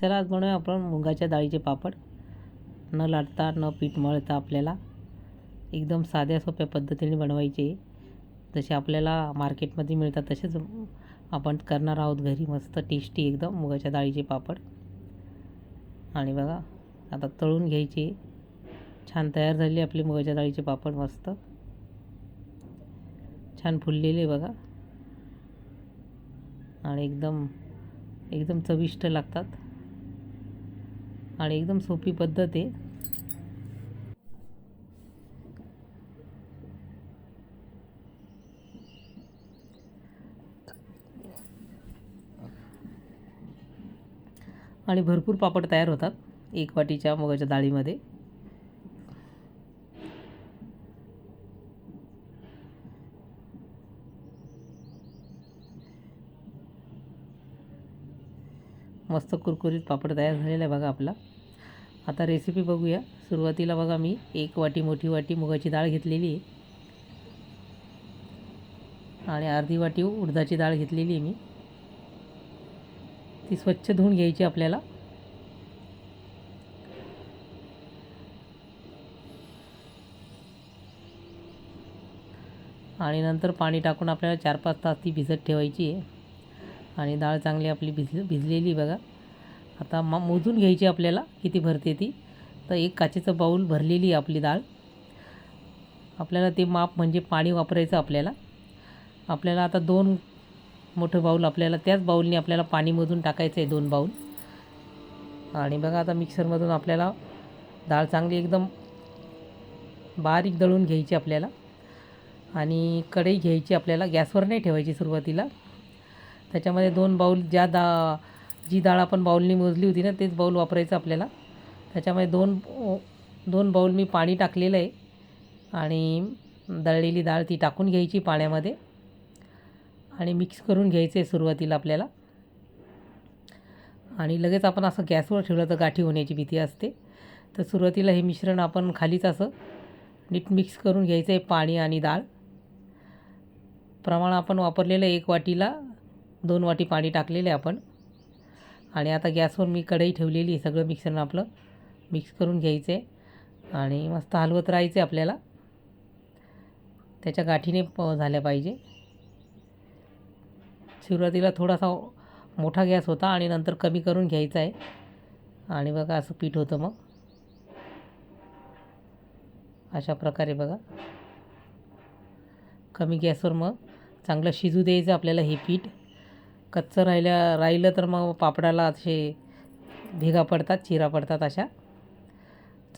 चला आज बनवूया आपण मुगाच्या डाळीचे पापड. न लाटता न पीठ मळता आपल्याला एकदम साध्या सोप्या पद्धतीने बनवायचे. जसे आपल्याला मार्केटमध्ये मिळतात तसेच आपण करणार आहोत घरी मस्त टेस्टी एकदम मुगाच्या डाळीचे पापड. आणि बघा आता तळून घ्यायचे. छान तयार झाले आपले मुगाच्या डाळीचे पापड मस्त. छान फुललेले बघा. आणि एकदम एकदम चविष्ट लागतात. आणि एकदम सोपी पद्धत आहे. आणि भरपूर पापड तयार होतात एक वाटीच्या मुगाच्या डाळीमध्ये. मस्त कुरकुरीत पापड तयार झालेला आहे बघा आपला. आता रेसिपी बघूया. सुरुवातीला बघा मी एक वाटी मोठी वाटी मुगाची डाळ घेतलेली आहे. आणि अर्धी वाटी उडदाची डाळ घेतलेली आहे मी. ती स्वच्छ धुवून घ्यायची आपल्याला. आणि नंतर पाणी टाकून आपल्याला चार पाच तास ती भिजत ठेवायची आहे. आणि डाळ चांगली आपली भिज भिजलेली बघा. आता मा मोजून घ्यायची आपल्याला किती भरते ती. तर एक काचेचं बाऊल भरलेली आपली डाळ. आपल्याला ते माप म्हणजे पाणी वापरायचं आपल्याला. आपल्याला आता दोन मोठं बाऊल आपल्याला त्याच बाऊलने आपल्याला पाणी मोजून टाकायचं आहे दोन बाऊल. आणि बघा आता मिक्सरमधून आपल्याला डाळ चांगली एकदम बारीक दळून घ्यायची आपल्याला. आणि कढई घ्यायची आपल्याला गॅसवर नाही ठेवायची सुरुवातीला. त्याच्यामध्ये दोन बाऊल ज्या दा जी डाळ आपण बाऊलनी मोजली होती ना तेच बाऊल वापरायचं आपल्याला. त्याच्यामध्ये दोन दोन बाऊल मी पाणी टाकलेलं आहे. आणि दळलेली डाळ ती टाकून घ्यायची पाण्यामध्ये. आणि मिक्स करून घ्यायचं आहे सुरुवातीला आपल्याला. आणि लगेच आपण असं गॅसवर ठेवलं तर गाठी होण्याची भीती असते. तर सुरुवातीला हे मिश्रण आपण खालीच असं नीट मिक्स करून घ्यायचं आहे पाणी आणि डाळ. प्रमाण आपण वापरलेलं एक वाटीला दोन वाटी पाणी टाकलेले आपण. आणि आता गॅसवर मी कढई ठेवलेली आहे सगळं मिक्सरनं आपलं मिक्स करून घ्यायचं आहे. आणि मस्त हलवत राहायचं आहे आपल्याला. त्याच्या गाठीने प झाल्या पाहिजे. सुरुवातीला थोडासा मोठा गॅस होता आणि नंतर कमी करून घ्यायचा आहे. आणि बघा असं पीठ होतं मग. अशा प्रकारे बघा. कमी गॅसवर मग चांगलं शिजू द्यायचं आपल्याला हे पीठ. कच्चं राहिल्या राहिलं तर मग पापडाला असे भेगा पडतात चिरा पडतात अशा.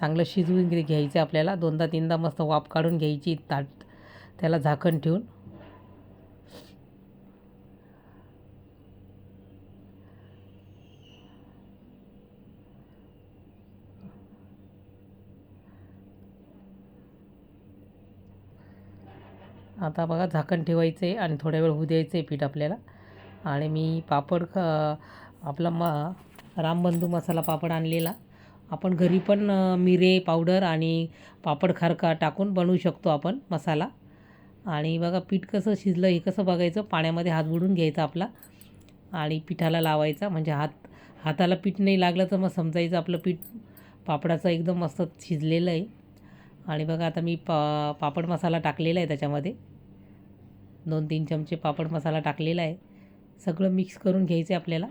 चांगलं शिजवून घ्यायचं आपल्याला. दोनदा तीनदा मस्त वाफ काढून घ्यायची ताट त्याला झाकण ठेवून. आता बघा झाकण ठेवायचं आहे आणि थोड्या वेळ होऊ द्यायचं आहे पीठ आपल्याला. आणि मी पापड ख आपला म रामबंधू मसाला पापड आणलेला. आपण घरी पण मिरे पावडर आणि पापड खारका टाकून बनवू शकतो आपण मसाला. आणि बघा पीठ कसं शिजलं हे कसं बघायचं? पाण्यामध्ये हात बुडून घ्यायचा आपला आणि पिठाला लावायचा. म्हणजे हात हाताला पीठ नाही लागलं तर मग समजायचं आपलं पीठ पापडाचं एकदम मस्त शिजलेलं आहे. आणि बघा आता मी पा पापड मसाला टाकलेला आहे त्याच्यामध्ये. दोन तीन चमचे पापड मसाला टाकलेला आहे. सगळं मिक्स करून घ्यायचं आहे आपल्याला.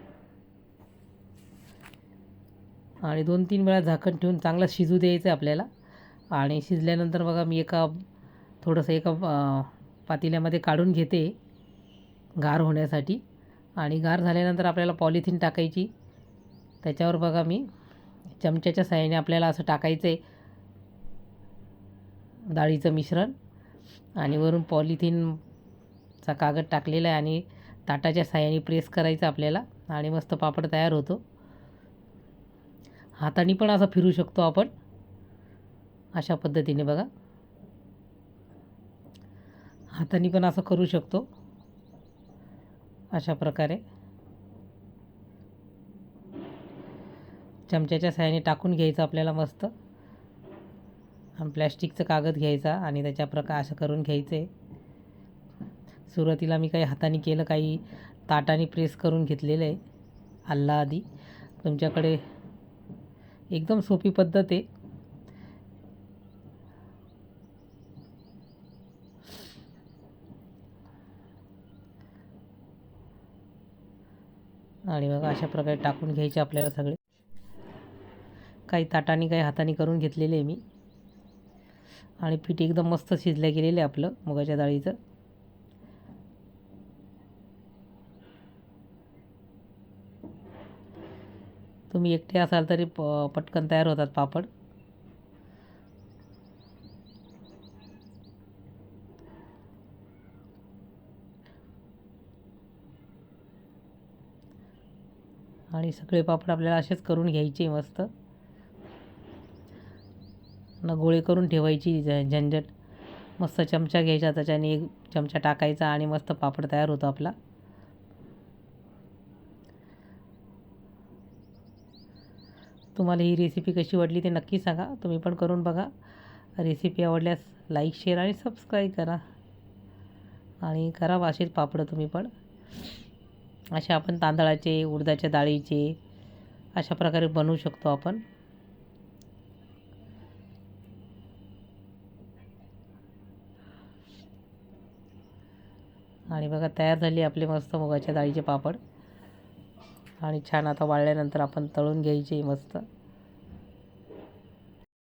आणि दोन तीन वेळा झाकण ठेवून चांगलं शिजू द्यायचं आहे आपल्याला. आणि शिजल्यानंतर बघा मी एका थोडंसं एका पातेल्यामध्ये काढून घेते गार होण्यासाठी. आणि गार झाल्यानंतर आपल्याला पॉलिथिन टाकायची. त्याच्यावर बघा मी चमच्याच्या साह्याने आपल्याला असं टाकायचं आहे डाळीचं मिश्रण. आणि वरून पॉलिथिनचा कागद टाकलेला आहे आणि ताटाच्या साह्याने प्रेस करायचं आपल्याला आणि मस्त पापड तयार होतो. हाताने पण असं फिरू शकतो आपण. अशा पद्धतीने बघा. हाताने पण असं करू शकतो. अशा प्रकारे. चमच्याच्या साह्याने टाकून घ्यायचं आपल्याला मस्त. आणि प्लॅस्टिकचं कागद घ्यायचा आणि त्याच्या प्रकार असं करून घ्यायचं. आहे सुरुवातीला मी काही हाताने केलं काही ताटाने प्रेस करून घेतलेलं आहे आल्ला आधी तुमच्याकडे एकदम सोपी पद्धत आहे. आणि मग अशा प्रकारे टाकून घ्यायचे आपल्याला सगळे. काही ताटाने काही हाताने करून घेतलेले आहे मी. आणि पीठ एकदम मस्त शिजल्या गेलेलं आहे आपलं मुगाच्या डाळीचं. तुम्ही एकटे असाल तरी प पटकन तयार होतात पापड. आणि सगळे पापड आपल्याला असेच करून घ्यायचे मस्त. न गोळे करून ठेवायची झंझट. मस्त चमचा घ्यायचा त्याच्याने एक चमचा टाकायचा आणि मस्त पापड तयार होतो आपला. तुम्हाला ही रेसिपी कशी वाटली ते नक्की सांगा. तुम्ही पण करून बघा. रेसिपी आवडल्यास लाईक शेअर आणि सबस्क्राईब करा. आणि करा वाशीत पापडं तुम्ही पण. असे आपण तांदळाचे उडदाच्या डाळीचे अशा प्रकारे बनवू शकतो आपण. आणि बघा तयार झाली आपले मस्त मुगाच्या डाळीचे पापड. आणि छान आता वाळल्यानंतर आपण तळून घ्यायचे मस्त.